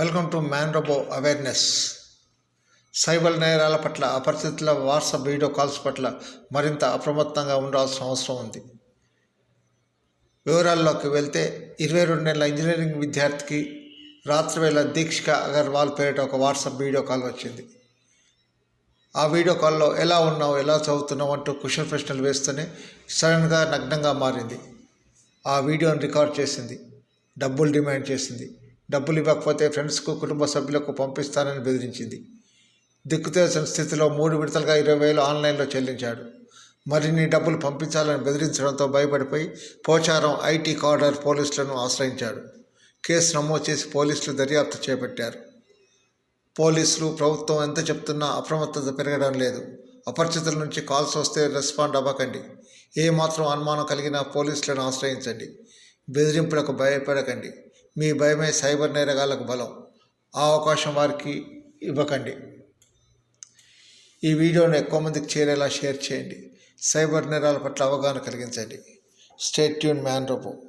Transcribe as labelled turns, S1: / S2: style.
S1: Welcome to man robo awareness cyber నేరాల పట్ల అపరిచితుల WhatsApp video calls పట్ల మరింత అప్రమత్తంగా ఉండాల్సిన అవసరం ఉంది. వివరాల్లోకి వెళ్తే ఇరవై రెండు నెలల ఇంజనీరింగ్ విద్యార్థికి రాత్రివేళ దీక్షిక అగర్వాల్ పేరిట ఒక వాట్సాప్ వీడియో కాల్ వచ్చింది. ఆ వీడియో కాల్లో ఎలా ఉన్నావు ఎలా చదువుతున్నావు అంటూ క్వశ్చన్ ప్రశ్నలు వేస్తూనే సడన్గా నగ్నంగా మారింది. ఆ వీడియోని రికార్డ్ చేసింది. డబ్బులు డిమాండ్ చేసింది. డబ్బులు ఇవ్వకపోతే ఫ్రెండ్స్కు కుటుంబ సభ్యులకు పంపిస్తానని బెదిరించింది. దిక్కుతేసిన స్థితిలో మూడు విడతలుగా ఇరవై వేలు ఆన్లైన్లో చెల్లించాడు. మరిన్ని డబ్బులు పంపించాలని బెదిరించడంతో భయపడిపోయి పోచారం ఐటీ కార్డర్ పోలీసులను ఆశ్రయించాడు. కేసు నమోదు చేసి పోలీసులు దర్యాప్తు చేపట్టారు. పోలీసులు ప్రభుత్వం ఎంత చెప్తున్నా అప్రమత్తత పెరగడం లేదు. అపరిచితుల నుంచి కాల్స్ వస్తే రెస్పాండ్ అవ్వకండి. ఏమాత్రం అనుమానం కలిగినా పోలీసులను ఆశ్రయించండి. బెదిరింపులకు భయపడకండి. మీ భయమే సైబర్ నేరగాళ్ళకు బలం. ఆ అవకాశం వారికి ఇవ్వకండి. ఈ వీడియోను ఎక్కువ మందికి చేరేలా షేర్ చేయండి. సైబర్ నేరాల పట్ల అవగాహన కలిగించండి. స్టేట్ ట్యూన్ మ్యాన్ రూపం.